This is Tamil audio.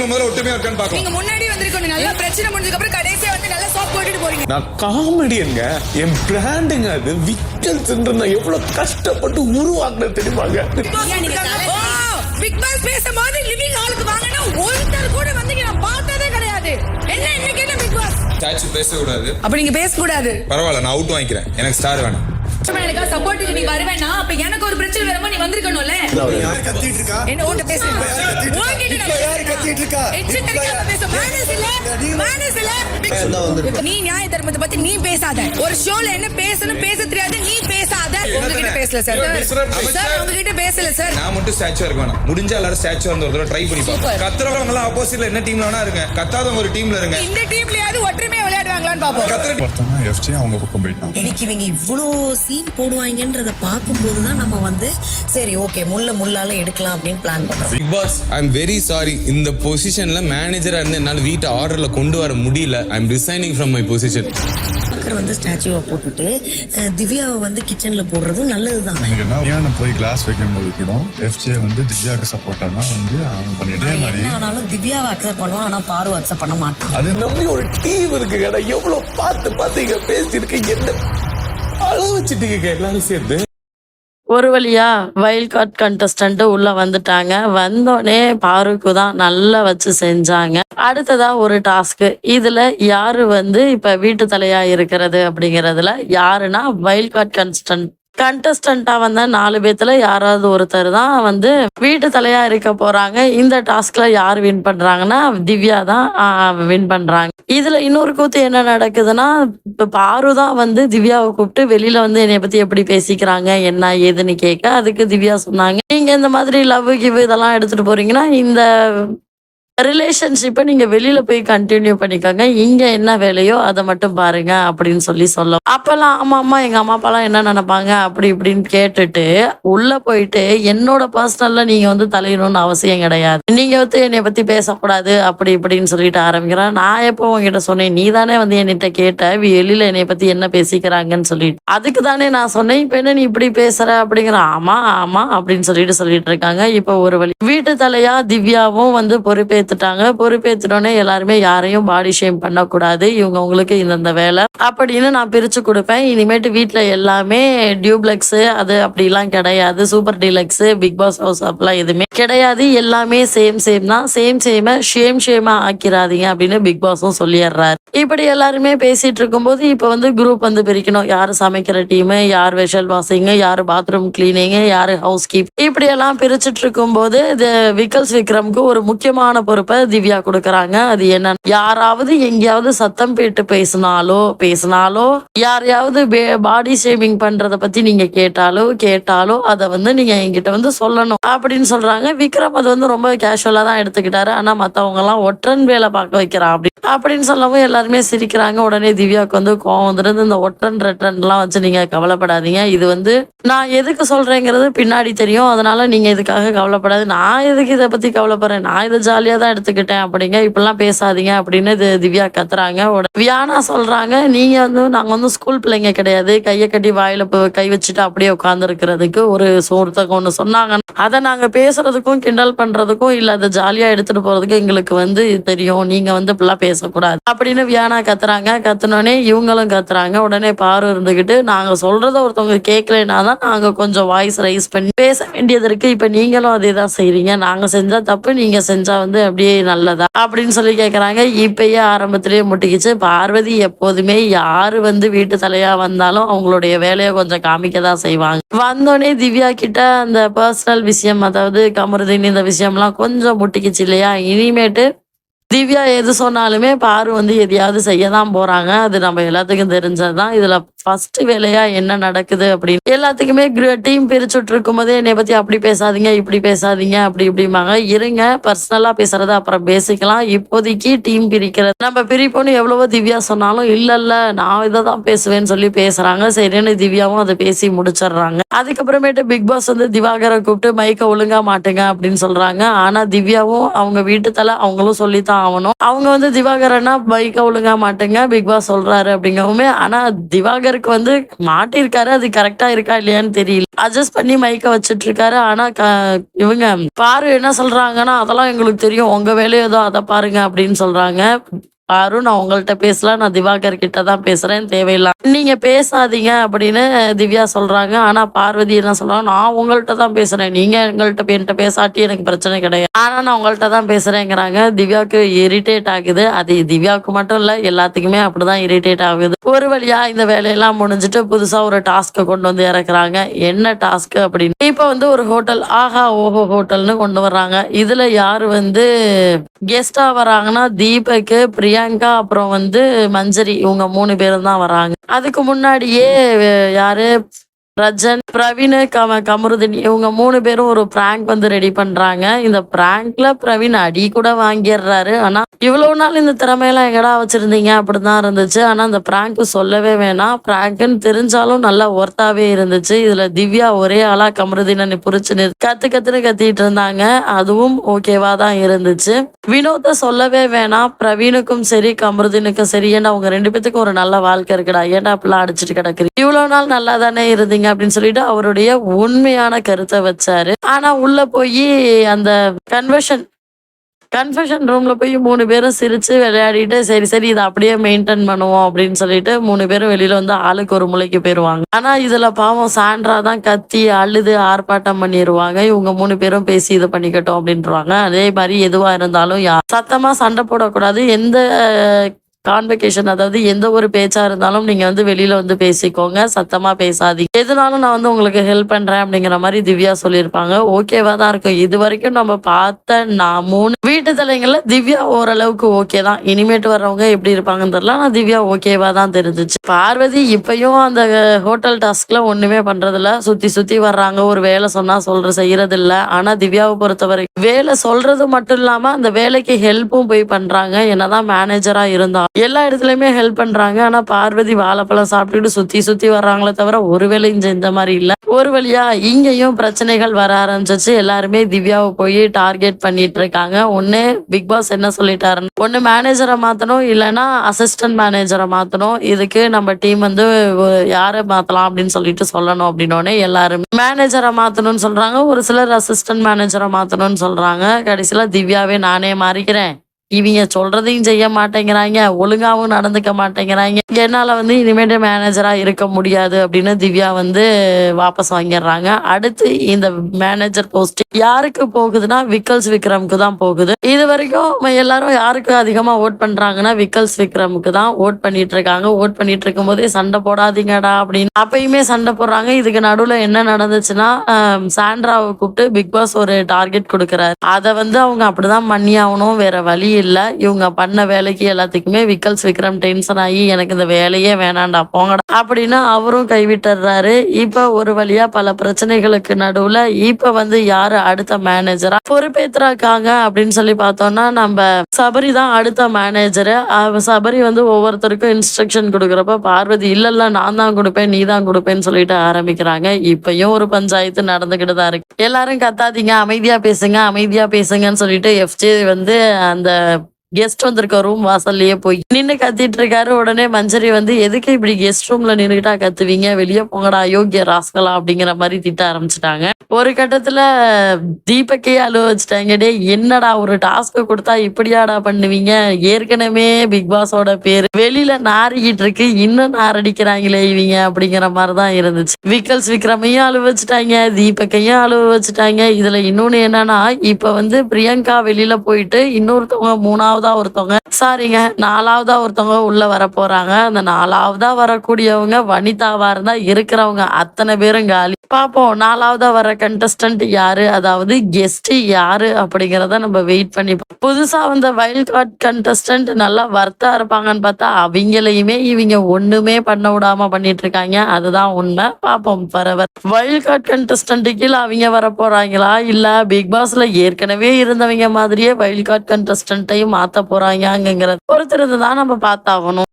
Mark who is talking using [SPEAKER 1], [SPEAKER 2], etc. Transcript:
[SPEAKER 1] இவங்க முதல்ல ஒற்றுமையா இருக்கான்னு பாக்கலாம்
[SPEAKER 2] நீங்க முன்னாடி வந்திருக்கணும் நல்லா பிரச்சனை முடிஞ்சதுக்கு அப்புறம் கடைசியா வந்து நல்லா சோப் போட்டுட்டு போறீங்க.
[SPEAKER 3] நான் என் பிராண்டுங்க அது. விக்கல்ஸ் நான் எவ்வளவு கஷ்டப்பட்டு உருவாக்குனது தெரியுமாங்க
[SPEAKER 2] பிக் பாஸ் பேசும்போது லிவிங் ஹாலுக்கு வாங்கினா ஒருத்தர் கூட வந்து நான் பார்த்ததே கிடையாது. என்ன இன்னைக்கு என்ன பிக் பாஸ்
[SPEAKER 1] ஸ்டாச்சு பேசக்கூடாது.
[SPEAKER 2] அப்ப நீங்க பேசக்கூடாது.
[SPEAKER 1] பரவாயில்ல நான் அவுட் வாங்கிக்கிறேன். எனக்கு ஸ்டார் வேணாம்.
[SPEAKER 2] எனக்கு சப்போர்ட்டுக்கு நீ வருவேனா அப்ப எனக்கு ஒரு பிரச்சனை வரும்போது நீ வந்திருக்கணும்ல? என்ன ஓட்ட பேசு. உன்கிட்ட நான்
[SPEAKER 4] யாரு கத்திட்டு இருக்கா?
[SPEAKER 2] எச்சு தெரியாம பேசு. manners இல்ல, manners இல்ல. நீ நியாய தர்மத்தை பத்தி நீ பேசாத. ஒரு ஷோல என்ன பேசணும் பேச தெரியாது நீ பேசாத. உங்ககிட்ட பேசல சார். சார் உங்ககிட்ட பேசல சார்.
[SPEAKER 1] நான் மட்டும் ஸ்டாச்சுவா இருக்க வேணாம். முடிஞ்சா எல்லாரும் ஸ்டாச்சுவா இருந்த ஒரு தடவை ட்ரை பண்ணி. பாப்போம். கத்துறவங்க எல்லாம் ஆப்போசிட்ல என்ன டீம்ல வேணா இருங்க. கத்தாதவங்க ஒரு டீம்ல இருங்க.
[SPEAKER 2] இந்த டீம்லயாவது ஒற்றுமையா விளையாடுவாங்களான்னு பாப்போம்.
[SPEAKER 1] கத்துற
[SPEAKER 5] ஒருத்தவங்க எஃப்சி அவங்க பக்கம் போயிட்டான்
[SPEAKER 6] எனக்கு இவங்க இவ்வளோ சீன் போடுவாங்கன்றத பார்க்கும்போது தான் நம்ம வந்து சரி ஓகே முள்ள முள்ளால எடுக்கலாம் அப்படின்னு பிளான் பண்றோம்.
[SPEAKER 7] Bigg Boss I am very sorry இந்த பொசிஷன்ல மேனேஜரா இருந்து என்னால வீட்டை ஆர்டர்ல கொண்டு வர முடியல. I am resigning from my position
[SPEAKER 6] அக்கறை வந்து ஸ்டாச்சுவை போட்டுட்டு திவ்யாவை வந்து கிச்சன்ல போடுறதும் நல்லதுதான்.
[SPEAKER 5] நீங்க என்ன ஏன் போய் கிளாஸ் வைக்கும் போது கூட வந்து திவ்யாவுக்கு சப்போர்ட்டா தான் வந்து அவன் பண்ணிட்டே மாதிரி
[SPEAKER 6] ஆனாலும் திவ்யாவை அக்செப்ட் பண்ணுவான் ஆனா பாரு அக்செப்ட் பண்ண மாட்டான்.
[SPEAKER 5] அது
[SPEAKER 3] நம்பி ஒரு டீம் இருக்குங்க எவ்வளவு பார்த்து பார்த்து இங்க பேசியிருக்கேன் என்ன அழ வச்சுட்டீங்க எல்லாரும் சேர்ந்து.
[SPEAKER 8] ஒரு வழியா வைல்ட் கார்ட் கண்டஸ்டன்ட் உள்ள வந்துட்டாங்க. வந்தோடனே பாருக்கு தான் நல்லா வச்சு செஞ்சாங்க. அடுத்ததா ஒரு டாஸ்க் இதுல யாரு வந்து இப்ப வீட்டு தலையா இருக்கிறது அப்படிங்கறதுல யாருன்னா வைல்ட் கார்ட் கன்ஸ்டன்ட் கண்டஸ்டண்டா வந்த நாலு பேத்துல யாராவது ஒருத்தர் தான் வந்து வீட்டு தலையா இருக்க போறாங்க. இந்த டாஸ்க்ல யார் வின் பண்றாங்கன்னா திவ்யா தான் வின் பண்றாங்க. இதுல இன்னொரு கூத்து என்ன நடக்குதுன்னா இப்ப பாரு தான் வந்து திவ்யாவை கூப்பிட்டு வெளியில வந்து என்னைய பத்தி எப்படி பேசிக்கிறாங்க என்ன ஏதுன்னு கேட்க அதுக்கு திவ்யா சொன்னாங்க. நீங்க இந்த மாதிரி லவ் கிவ் இதெல்லாம் எடுத்துட்டு போறீங்கன்னா இந்த ரிலேஷன்ஷிப்பை நீங்கள் வெளியில் போய் கண்டினியூ பண்ணிக்கோங்க. இங்கே என்ன வேலையோ அதை மட்டும் பாருங்க அப்படின்னு சொல்லி சொல்ல அப்பெல்லாம் ஆமா அம்மா எங்க அம்மா அப்பாலாம் என்ன நினைப்பாங்க? அப்படி இப்படின்னு கேட்டுட்டு உள்ள போயிட்டு என்னோட பர்சனல்ல நீங்க வந்து தலையணும்னு அவசியம் கிடையாது. நீங்க வந்து என்னை பத்தி பேசக்கூடாது அப்படி இப்படின்னு சொல்லிட்டு ஆரம்பிக்கிறேன். நான் எப்போ உங்ககிட்ட சொன்னேன் நீ தானே வந்து என்கிட்ட கேட்ட வெளியில என்னை பத்தி என்ன பேசிக்கிறாங்கன்னு சொல்லிட்டு. அதுக்கு தானே நான் சொன்னேன் இப்ப என்ன நீ இப்படி பேசுற? அப்படிங்கிற ஆமா ஆமா அப்படின்னு சொல்லிட்டு சொல்லிட்டு இருக்காங்க. இப்போ ஒரு வழி. வீட்டு தலையா திவ்யாவும் வந்து பொறுப்பேத்துட்டாங்க. பொறுப்பேத்துட்டோன்னே எல்லாருமே யாரையும் பாடி ஷேம் பண்ணக்கூடாது. இவங்க உங்களுக்கு இந்தந்த வேலை. அப்படின்னு நான் பிரிச்சு கொடுப்பேன். இனிமேட்டு வீட்ல எல்லாமே டியூப்ளெக்ஸு அது அப்படிலாம் கிடையாது. Super deluxe Bigg Boss house அப்படிலாம் எதுவுமே கிடையாது. எல்லாமே சேம் சேம் தான். சேம் சேம ஷேம் ஷேமா ஆக்கிறாதீங்க அப்படின்னு பிக் பாஸும் சொல்லிடுறாரு இப்படி எல்லாருமே பேசிட்டு இருக்கும்போது இப்ப வந்து குரூப் வந்து பிரிக்கணும். யாரு சமைக்கிற டீமு யார் வெஷல் வாஷிங் யாரு பாத்ரூம் கிளீனிங் யாரு ஹவுஸ் கீப். இப்படி எல்லாம் பிரிச்சுட்டு இருக்கும்போது இது விக்கல்ஸ் விக்ரம்க்கு ஒரு முக்கியமான பொறுப்பை திவ்யா கொடுக்குறாங்க. அது என்ன யாராவது எங்கேயாவது சத்தம் போயிட்டு பேசினாலோ பேசினாலோ யாரையாவது பாடி ஷேவிங் பண்றத பத்தி நீங்க கேட்டாலோ கேட்டாலோ அதை வந்து நீங்க என்கிட்ட வந்து சொல்லணும் அப்படின்னு சொல்றாங்க. விக்ரம் அது வந்து ரொம்ப கேஷுவலா தான் எடுத்துக்கிட்டாரு. ஆனா மத்தவங்க எல்லாம் ஒற்றன் வேலை பார்க்க வைக்கிறான் அப்படி. அப்படின்னு சொல்லவும் எல்லாருமே சிரிக்கிறாங்க. உடனே திவ்யாவுக்கு வந்து கோவம் வந்துருந்து இந்த ஒற்றன் ரெட்டன் எல்லாம் வச்சு நீங்க கவலைப்படாதீங்க. இது வந்து நான் எதுக்கு சொல்றேங்கிறது பின்னாடி தெரியும். அதனால நீங்க இதுக்காக கவலைப்படாது. நான் எதுக்கு இதை பத்தி கவலைப்படுறேன்? நான் இதை ஜாலியா தான் எடுத்துக்கிட்டேன் அப்படிங்க. இப்படிலாம் பேசாதீங்க அப்படின்னு இது திவ்யா கத்துறாங்க. உடனே வியானா சொல்றாங்க. நீங்க வந்து நாங்க வந்து ஸ்கூல் பிள்ளைங்க கிடையாது. கையை கட்டி வாயில போ- கை வச்சுட்டு அப்படியே உட்காந்துருக்கிறதுக்கு ஒரு ஒருத்தவங்க ஒன்று சொன்னாங்க அதை நாங்கள் பேசுறதுக்கும் கிண்டல் பண்றதுக்கும் இல்லை அதை ஜாலியாக எடுத்துட்டு போறதுக்கு எங்களுக்கு வந்து தெரியும். நீங்க வந்து இப்படிலாம் பேசக்கூடாது. அப்படின்னு வியானா கத்துறாங்க. கத்துனோடனே இவங்களும் கத்துறாங்க. உடனே பாரு இருந்துகிட்டு நாங்க சொல்றத ஒருத்தவங்க கேட்கலைன்னா தான் நாங்க கொஞ்சம் வாய்ஸ் ரைஸ் பண்ணி பேச வேண்டியது இருக்கு. இப்ப நீங்களும் அதே தான் செய்றீங்க. நாங்க செஞ்சா தப்பு நீங்க செஞ்சா வந்து அப்படியே நல்லதா? அப்படின்னு சொல்லி கேட்குறாங்க இப்பயே ஆரம்பத்திலேயே முட்டிக்கிச்சு. பார்வதி எப்போதுமே யாரு வந்து வீட்டு தலையா வந்தாலும் அவங்களுடைய வேலையை கொஞ்சம் காமிக்க தான் செய்வாங்க. வந்தோடனே திவ்யா கிட்ட அந்த பர்சனல் விஷயம் அதாவது கமருதீன் இந்த விஷயம்லாம் கொஞ்சம் முட்டிக்கிச்சு இல்லையா? இனிமேட்டு திவ்யா எது சொன்னாலுமே பாரு வந்து எதையாவது செய்ய தான் போறாங்க. அது நம்ம எல்லாத்துக்கும் தெரிஞ்சதுதான். இதுல ஃபர்ஸ்ட் வேலையா என்ன நடக்குது அப்படின்னு. எல்லாத்துக்குமே டீம் பிரிச்சுட்டு இருக்கும்போதே என்னை பத்தி அப்படி பேசாதீங்க இப்படி பேசாதீங்க அப்படி இப்படிமாங்க இருங்க பர்சனலா பேசுறத அப்புறம் பேசிக்கலாம். இப்போதைக்கு டீம் பிரிக்கிறது. நம்ம பிரிப்போம்னு எவ்வளவோ திவ்யா சொன்னாலும் இல்ல இல்ல நான் இதை தான் பேசுவேன்னு சொல்லி பேசுறாங்க. சரின்னு திவ்யாவும் அதை பேசி முடிச்சிடுறாங்க. அதுக்கப்புறமேட்டு பிக் பாஸ் வந்து திவாகரை கூப்பிட்டு மைக்க ஒழுங்கா மாட்டுங்க அப்படின்னு சொல்றாங்க. ஆனா திவ்யாவும் அவங்க வீட்டு தலை அவங்களும் சொல்லித்தான் ஆகணும். அவங்க வந்து திவாகரன்னா மைக்க ஒழுங்கா மாட்டுங்க பிக் பாஸ் சொல்றாரு அப்படிங்கவுமே. ஆனா திவாகர் திவாகருக்கு வந்து மாட்டிருக்காரு அது கரெக்டா இருக்கா இல்லையான்னு தெரியல. அட்ஜஸ்ட் பண்ணி மைக்க வச்சுட்டு இருக்காரு ஆனா இவங்க பாரு என்ன சொல்றாங்கன்னா அதெல்லாம் எங்களுக்கு தெரியும். உங்க வேலையை ஏதோ அதை பாருங்க அப்படின்னு சொல்றாங்க. பாரு நான் பேசலாம். நான் திவாகர் கிட்ட தான் பேசுறேன். தேவையில்லை. நீங்க பேசாதீங்க அப்படின்னு திவ்யா சொல்றாங்க. ஆனா பார்வதி என்ன சொல்றாங்க? நான் உங்கள்ட்ட தான் பேசுறேன். நீங்க எங்கள்கிட்ட என்கிட்ட பேசாட்டி எனக்கு பிரச்சனை கிடையாது. ஆனா நான் உங்கள்ட்ட தான் பேசுறேங்கிறாங்க. திவ்யாவுக்கு இரிட்டேட் ஆகுது. அது திவ்யாவுக்கு மட்டும் இல்ல எல்லாத்துக்குமே அப்படிதான் இரிட்டேட் ஆகுது. ஒரு வழியா இந்த வேலையெல்லாம் முடிஞ்சிட்டு புதுசா ஒரு டாஸ்க்கை கொண்டு வந்து இறக்குறாங்க. என்ன டாஸ்க் அப்படின்னு இப்ப வந்து ஒரு ஹோட்டல் ஆஹா ஓஹோ ஹோட்டல்னு கொண்டு வர்றாங்க. இதுல யாரு வந்து கெஸ்டா வராங்கன்னா தீபக் பிரியங்கா அப்புறம் வந்து மஞ்சரி இவங்க மூணு பேரும் தான் வராங்க. அதுக்கு முன்னாடியே யாரு ரஜன் பிரவீன் கம கமருதின் இவங்க மூணு பேரும் ஒரு பிராங்க் வந்து ரெடி பண்றாங்க. இந்த பிராங்க்ல பிரவீன் அடி கூட வாங்கிடுறாரு. ஆனா இவ்வளவு நாள் இந்த திறமையெல்லாம் எங்கடா வச்சிருந்தீங்க? அப்படிதான் இருந்துச்சு. ஆனா அந்த பிராங்க் சொல்லவே வேணாம். பிராங்க்னு தெரிஞ்சாலும் நல்லா ஒர்த்தாவே இருந்துச்சு. இதுல திவ்யா ஒரே ஆளா கமருதினை புரிச்சு கத்து கத்துன்னு கத்திட்டு இருந்தாங்க. அதுவும் ஓகேவா தான் இருந்துச்சு. வினோத சொல்லவே வேணாம். பிரவீனுக்கும் சரி கமருதீனுக்கும் சரி. ஏன்னா அவங்க ரெண்டு பேத்துக்கும் ஒரு நல்ல வாழ்க்கை இருக்குடா. ஏன்டா அப்படிலாம் அடிச்சுட்டு கிடக்குறீங்க? இவ்வளவு நாள் நல்லா தானே இருந்தீங்க அப்படின்னு சொல்லிட்டு அவருடைய உண்மையான கருத்தை வச்சாரு. ஆனா உள்ள போய் அந்த கன்வர்ஷன் கன்ஃபெஷன் ரூம்ல போய் மூணு பேரும் சிரிச்சு விளையாடிட்டு சரி சரி இதை அப்படியே மெயின்டைன் பண்ணுவோம் அப்படின்னு சொல்லிட்டு மூணு பேரும் வெளியில வந்து ஆளுக்கு ஒரு முளைக்கு போயிருவாங்க. ஆனா இதுல பாவம் சாண்ட்ரா தான் கத்தி அழுது ஆர்ப்பாட்டம் பண்ணிடுவாங்க இவங்க மூணு பேரும் பேசி இது பண்ணிக்கட்டும் அப்படின்றாங்க அதே மாதிரி எதுவா இருந்தாலும் சத்தமா சண்டை போடக்கூடாது. எந்த கான்வெகேஷன் அதாவது எந்த ஒரு பேச்சா இருந்தாலும் நீங்க வந்து வெளியில வந்து பேசிக்கோங்க. சத்தமா பேசாதீங்க. எதுனாலும் நான் வந்து உங்களுக்கு ஹெல்ப் பண்றேன் அப்படிங்கிற மாதிரி திவ்யா சொல்லியிருப்பாங்க. ஓகேவா தான் இருக்கும். இது வரைக்கும் நம்ம பார்த்த நான் மூணு வீட்டு தலைங்கள்ல திவ்யா ஓரளவுக்கு ஓகே தான். இனிமேட்டு வர்றவங்க எப்படி இருப்பாங்கன்னு தெரியல. ஆனா திவ்யா ஓகேவா தான் தெரிஞ்சிச்சு. பார்வதி இப்பயும் அந்த ஹோட்டல் டாஸ்க்ல ஒண்ணுமே பண்றதில்ல. சுத்தி சுத்தி வர்றாங்க. ஒரு வேலை சொன்னா சொல்ற செய்யறது இல்ல ஆனா திவ்யாவை பொறுத்தவரை வேலை சொல்றது மட்டும் இல்லாம அந்த வேலைக்கு ஹெல்ப்பும் போய் பண்றாங்க. என்னதான் மேனேஜரா இருந்தா எல்லா இடத்துலயுமே ஹெல்ப் பண்றாங்க. ஆனா பார்வதி வாழைப்பழம் சாப்பிட்டுட்டு சுத்தி சுத்தி வர்றாங்களே தவிர ஒரு வேலையும் செஞ்ச மாதிரி இல்ல. ஒரு வழியா இங்கேயும் பிரச்சனைகள் வர ஆரம்பிச்சிச்சு எல்லாருமே திவ்யாவை போய் டார்கெட் பண்ணிட்டு இருக்காங்க. ஒன்னு பிக் பாஸ் என்ன சொல்லிட்டாரு ஒன்னு மேனேஜரை மாத்தணும் இல்லைன்னா அசிஸ்டன்ட் மேனேஜரை மாத்தணும். இதுக்கு நம்ம டீம் வந்து யாரை மாத்தலாம் அப்படின்னு சொல்லிட்டு சொல்லணும் அப்படின்னோடனே எல்லாரும் மேனேஜரை மாத்தணும்னு சொல்றாங்க. ஒரு சிலர் அசிஸ்டன்ட் மேனேஜரை மாத்தணும்னு சொல்றாங்க. கடைசியில திவ்யாவே நானே மாறிக்கிறேன். இவங்க சொல்றதையும் செய்ய மாட்டேங்கிறாங்க ஒழுங்காவும் நடந்துக்க மாட்டேங்கிறாங்க. என்னால வந்து இனிமேட்டு மேனேஜரா இருக்க முடியாது அப்படின்னு திவ்யா வந்து வாபஸ் வாங்கிடுறாங்க. அடுத்து இந்த மேனேஜர் போஸ்ட் யாருக்கு போகுதுன்னா விக்கல்ஸ் விக்ரமுக்கு தான் போகுது. இது வரைக்கும் எல்லாரும் யாருக்கு அதிகமா ஓட் பண்றாங்கன்னா விக்கல்ஸ் விக்ரமுக்கு தான் ஓட் பண்ணிட்டு இருக்காங்க. ஓட் பண்ணிட்டு இருக்கும் போதே சண்டை போடாதீங்கடா அப்படின்னு. அப்பயுமே சண்டை போடுறாங்க. இதுக்கு நடுவுல என்ன நடந்துச்சுன்னா சாண்ட்ராவை கூப்பிட்டு பிக் பாஸ் ஒரு டார்கெட் கொடுக்கறாரு. அதை வந்து அவங்க அப்படிதான் பண்ணி ஆகணும் வேற வழி இல்லை. இவங்க பண்ண வேலைக்கு எல்லாத்துக்குமே விக்கல்ஸ் விக்ரம் டென்ஷன் ஆகி எனக்கு இந்த வேலையே வேணாண்டா போங்கடா அப்படின்னு அவரும் கைவிட்டுறாரு. இப்ப ஒரு வழியா பல பிரச்சனைகளுக்கு நடுவுல இப்ப வந்து யாரு அடுத்த மேனேஜரா பொறுப்பேற்றாக்காங்க அப்படின்னு சொல்லி பார்த்தோம்னா நம்ம சபரி தான் அடுத்த மேனேஜர் சபரி வந்து ஒவ்வொருத்தருக்கும் இன்ஸ்ட்ரக்ஷன் கொடுக்குறப்ப பார்வதி இல்ல இல்ல நான் தான் கொடுப்பேன் நீ தான் கொடுப்பேன்னு சொல்லிட்டு ஆரம்பிக்கிறாங்க. இப்பயும் ஒரு பஞ்சாயத்து நடந்துகிட்டு தான் இருக்கு. எல்லாரும் கத்தாதீங்க அமைதியா பேசுங்க அமைதியா பேசுங்கன்னு சொல்லிட்டு எஃப்ஜே வந்து அந்த கெஸ்ட் வந்திருக்க ரூம் வாசல்லையே போய் நின்று கத்திட்டு இருக்காரு உடனே மஞ்சரி வந்து எதுக்கு இப்படி கெஸ்ட் ரூம்ல நின்றுகிட்டா கத்துவீங்க? வெளியே போங்கடா அயோக்கிய ராஸ்கலா அப்படிங்கிற மாதிரி திட்ட ஆரம்பிச்சிட்டாங்க. ஒரு கட்டத்துல தீபக்கே அழுவ வச்சுட்டாங்க. டே என்னடா ஒரு டாஸ்க் கொடுத்தா இப்படியாடா பண்ணுவீங்க? ஏற்கனவே பிக் பாஸோட பேர். வெளியில நாரிக்கிட்டு இருக்கு. இன்னும் நாரடிக்கிறாங்களே இவங்க அப்படிங்கிற மாதிரி தான் இருந்துச்சு. விக்கல்ஸ் விக்ரமையும் அழுவ வச்சுட்டாங்க. தீபக்கையும் அழுவ வச்சுட்டாங்க. இதுல இன்னொன்னு என்னன்னா இப்ப வந்து பிரியங்கா வெளியில போயிட்டு இன்னொருத்தவங்க மூணாவது ஒருத்தவங்க சாரிங்க நாலாவதா ஒருத்தவங்க உள்ள வர போறாங்க. அந்த நாலாவதா வரக்கூடியவங்க வனிதாவா இருந்தா இருக்கிறவங்க அத்தனை பேரும் காலி. பாப்போம் நாலாவதா வர கண்டஸ்டன்ட் யாரு? அதாவது கெஸ்ட் யாரு அப்படிங்கிறத நம்ம வெயிட் பண்ணி புதுசா வந்த வைல்ட் கார்ட் கண்டஸ்டன்ட் நல்லா வர்த்தா இருப்பாங்கன்னு பார்த்தா அவங்களையுமே இவங்க ஒண்ணுமே பண்ண விடாம பண்ணிட்டு இருக்காங்க. அதுதான் உண்மை. பாப்போம் பரவர் வைல்ட் கார்ட் கண்டஸ்டன்ட் கீழே அவங்க வர போறாங்களா? இல்ல பிக் பாஸ்ல ஏற்கனவே இருந்தவங்க மாதிரியே வைல்ட் கார்ட் கண்டஸ்டன்ட்டையும் மாத்த போறாங்கங்கிறத பொறுத்திருந்து தான் நம்ம பார்த்தாகணும்.